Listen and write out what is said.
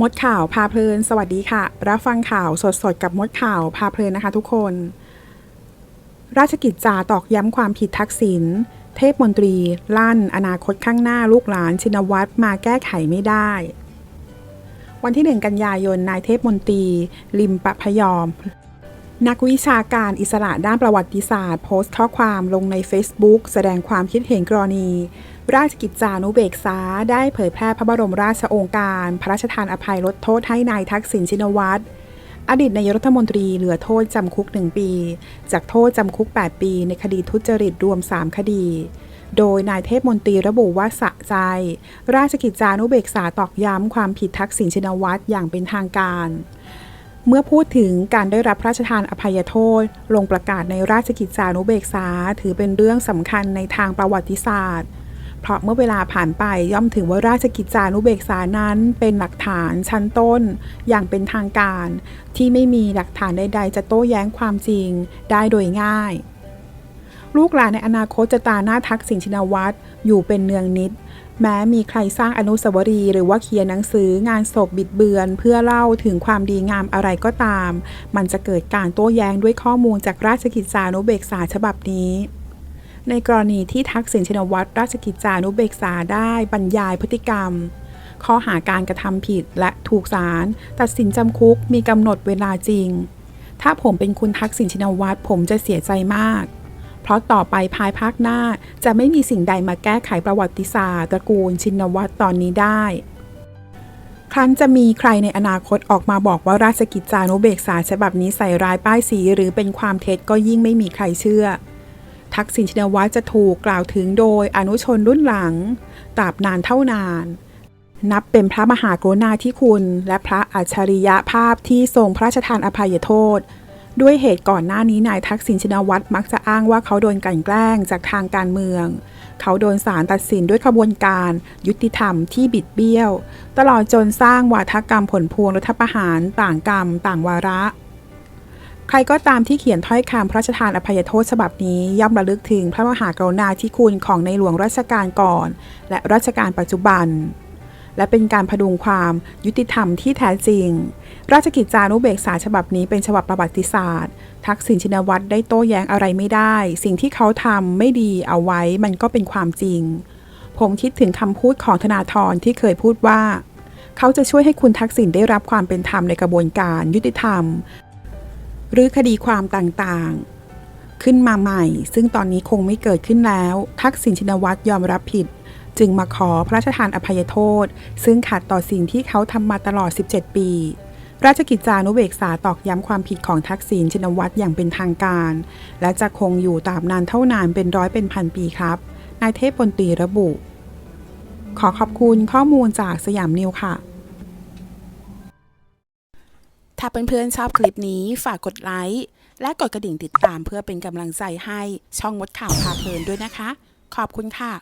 มดข่าวพาเพลิน สวัสดีค่ะ รับฟังข่าวสดๆ กับมดข่าวพาเพลินนะคะทุกคน ราชกิจจาตอกย้ำความผิดทักษิณ เทพมนตรี ลั่น อนาคตข้างหน้าลูกหลานชินวัตรมาแก้ไขไม่ได้ วันที่ 1 กันยายนนายเทพมนตรี ลิมปะพยอม นักวิชาการอิสระด้านประวัติศาสตร์ โพสต์ข้อความลงใน Facebook แสดงความคิดเห็นกรณี ราชกิจจานุเบกษา ได้เผยแพร่พระบรมราชโองการ พระราชทานอภัยลดโทษให้นายทักษิณชินวัตรอดีตนายรัฐมนตรีเหลือโทษจำคุก 1 ปี จากโทษจำคุก 8 ปี ในคดีทุจริตรวม 3 คดี โดยนายเทพมนตรีระบุว่าสะใจ ราชกิจจานุเบกษาตอกย้ำความผิดทักษิณชินวัตรอย่างเป็นทางการ เมื่อพูดถึงการได้รับพระราชทานอภัยโทษ ลงประกาศในราชกิจจานุเบกษา ถือเป็นเรื่องสำคัญในทางประวัติศาสตร์ เพราะเมื่อเวลาผ่านไปย่อมถือว่าราชกิจจานุเบกษานั้นเป็นหลักฐานชั้นต้น อย่างเป็นทางการ ที่ไม่มีหลักฐานใด ๆ จะโต้แย้งความจริงได้โดยง่าย ลูกหลานในอนาคตจะตาหน้าทักษิณชินวัตรอยู่เป็นเนืองนิด แม้มีใครสร้างอนุสาวรีย์หรือว่าเขียนหนังสืองานศพบิดเบือน เพื่อเล่าถึงความดีงามอะไรก็ตาม มันจะเกิดการโต้แย้งด้วยข้อมูลจากราชกิจจานุเบกษาฉบับนี้ ในกรณีที่ทักษิณชินวัตรราชกิจจานุเบกษาได้บรรยายพฤติกรรม ข้อหาการกระทำผิดและถูกศาลตัดสินจำคุกมีกำหนดเวลาจริง ถ้าผมเป็นคุณทักษิณชินวัตรผมจะเสียใจมาก เพราะต่อไปภายภาคหน้าจะไม่มีสิ่งใดมาแก้ไขประวัติศาสตร์ตระกูลชินวัตรตอนนี้ได้ ครั้นจะมีใครในอนาคตออกมาบอกว่าราชกิจจานุเบกษาฉบับนี้ใส่ร้ายป้ายสีหรือเป็นความเท็จก็ยิ่งไม่มีใครเชื่อ ทักษิณชินวัตรจะถูกกล่าวถึงโดยอนุชนรุ่นหลังตราบนานเท่านานนับเป็นพระมหากรุณาธิคุณ และพระอัจฉริยภาพที่ทรงพระราชทานอภัยโทษ ด้วยเหตุก่อนหน้านี้นายทักษิณชินวัตรมักจะอ้างว่าเขาโดนกลั่นแกล้งจากทางการเมือง เขาโดนศาลตัดสินด้วยขบวนการ ยุติธรรมที่บิดเบี้ยว ตลอดจนสร้างวาทกรรมผลพวงรัฐประหารต่างกรรม ต่างวาระ ใครก็ตามที่เขียนถ้อยคำพระราชทานอภัยโทษฉบับนี้ย่อมระลึกถึงพระมหากรุณาธิคุณของในหลวงรัชกาลก่อน และรัชกาลปัจจุบัน และเป็นการพดุงความยุติธรรมที่แท้จริง ราชกิจจานุเบกษาฉบับนี้เป็นฉบับประวัติศาสตร์ ทักษิณชินวัตรได้โต้แย้งอะไรไม่ได้ สิ่งที่เขาทำไม่ดีเอาไว้มันก็เป็นความจริง ผมคิดถึงคำพูดของธนาธรที่เคยพูดว่า เขาจะช่วยให้คุณทักษิณได้รับความเป็นธรรมในกระบวนการยุติธรรม หรือคดีความต่างๆ ขึ้นมาใหม่ ซึ่งตอนนี้คงไม่เกิดขึ้นแล้ว ทักษิณชินวัตรยอมรับผิด จึงมาขอพระราชทานอภัยโทษ ซึ่งขัดต่อสิ่งที่เขาทำมาตลอด 17 ปี ราชกิจจานุเบกษาตอกย้ำความผิดของทักษิณชินวัตรอย่างเป็นทางการ และจะคงอยู่ตาบนานเท่านานเป็นร้อยเป็นพันปีครับ นายเทพปนตรีระบุ ขอขอบคุณข้อมูลจากสยามนิวค่ะถ้าเพื่อนๆชอบคลิปนี้ฝากกดไลค์และกดกระดิ่งติดตามเพื่อเป็นกำลังใจให้ช่องมดข่าวพาเพลินด้วยนะคะ ขอบคุณค่ะ